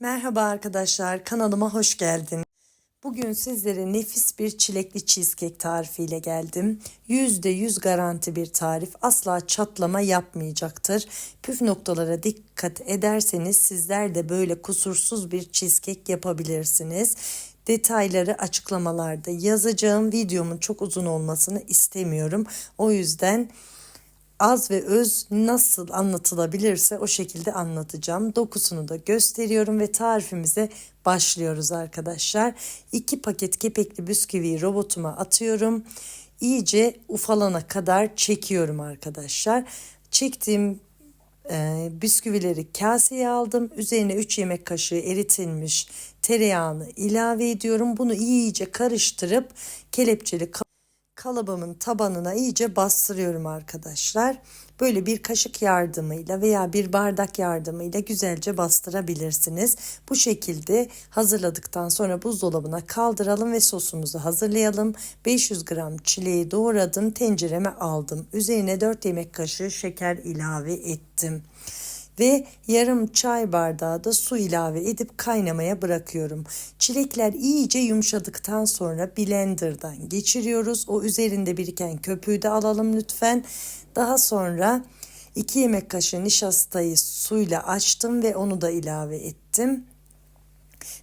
Merhaba arkadaşlar, kanalıma hoş geldin. Bugün sizlere nefis bir çilekli cheesecake tarifiyle geldim. %100 garanti bir tarif. Asla çatlama yapmayacaktır. Püf noktalara dikkat ederseniz sizler de böyle kusursuz bir cheesecake yapabilirsiniz. Detayları açıklamalarda yazacağım. Videomun çok uzun olmasını istemiyorum. O yüzden az ve öz nasıl anlatılabilirse o şekilde anlatacağım. Dokusunu da gösteriyorum ve tarifimize başlıyoruz arkadaşlar. 2 paket kepekli bisküviyi robotuma atıyorum. İyice ufalana kadar çekiyorum arkadaşlar. Çektiğim e, bisküvileri kaseye aldım. Üzerine 3 yemek kaşığı eritilmiş tereyağını ilave ediyorum. Bunu iyice karıştırıp kelepçeli kalıbımın tabanına iyice bastırıyorum arkadaşlar. Böyle bir kaşık yardımıyla veya bir bardak yardımıyla güzelce bastırabilirsiniz. Bu şekilde hazırladıktan sonra buzdolabına kaldıralım ve sosumuzu hazırlayalım. 500 gram çileği doğradım, tencereme aldım. Üzerine 4 yemek kaşığı şeker ilave ettim ve yarım çay bardağı da su ilave edip kaynamaya bırakıyorum. Çilekler iyice yumuşadıktan sonra blenderdan geçiriyoruz. O üzerinde biriken köpüğü de alalım lütfen. Daha sonra 2 yemek kaşığı nişastayı suyla açtım ve onu da ilave ettim.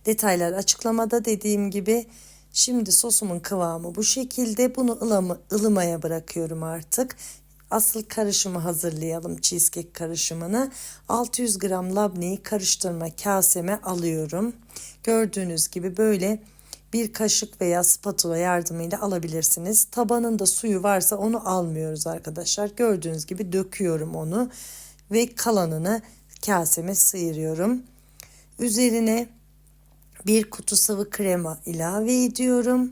Detaylar açıklamada dediğim gibi Şimdi sosumun kıvamı bu şekilde. Bunu ılımı, ılımaya bırakıyorum artık asıl karışımı hazırlayalım cheesecake karışımını. 600 gram labneyi karıştırma kaseme alıyorum. Gördüğünüz gibi böyle bir kaşık veya spatula yardımıyla alabilirsiniz. Tabanında suyu varsa onu almıyoruz arkadaşlar. Gördüğünüz gibi döküyorum onu ve kalanını kaseme sıyırıyorum. Üzerine bir kutu sıvı krema ilave ediyorum.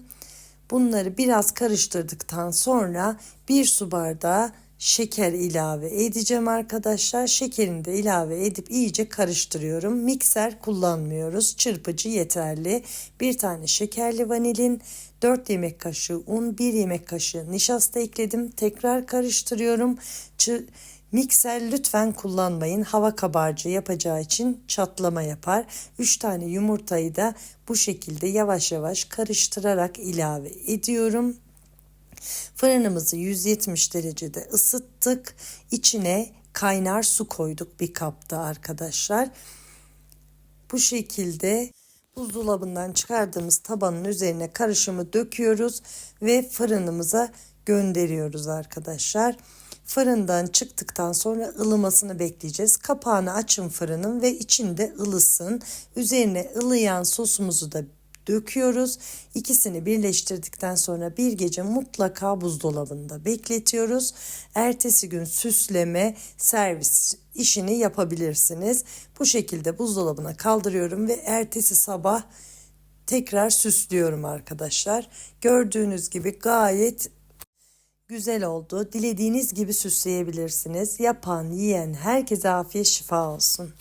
Bunları biraz karıştırdıktan sonra bir su bardağı şeker ilave edeceğim arkadaşlar. Şekerini de ilave edip iyice karıştırıyorum. Mikser kullanmıyoruz. Çırpıcı yeterli. Bir tane şekerli vanilin, 4 yemek kaşığı un, 1 yemek kaşığı nişasta ekledim. Tekrar karıştırıyorum. Çı Mikser lütfen kullanmayın. Hava kabarcığı yapacağı için çatlama yapar. 3 tane yumurtayı da bu şekilde yavaş yavaş karıştırarak ilave ediyorum. Fırınımızı 170 derecede ısıttık. İçine kaynar su koyduk bir kapta arkadaşlar. Bu şekilde buzdolabından çıkardığımız tabanın üzerine karışımı döküyoruz ve fırınımıza gönderiyoruz arkadaşlar. Fırından çıktıktan sonra ılımasını bekleyeceğiz. Kapağını açın fırının ve içinde ılısın. Üzerine ılıyan sosumuzu da döküyoruz. İkisini birleştirdikten sonra bir gece mutlaka buzdolabında bekletiyoruz. Ertesi gün süsleme, servis işini yapabilirsiniz. Bu şekilde buzdolabına kaldırıyorum ve ertesi sabah tekrar süslüyorum arkadaşlar. Gördüğünüz gibi gayet güzel oldu. Dilediğiniz gibi süsleyebilirsiniz. Yapan, yiyen herkese afiyet şifa olsun.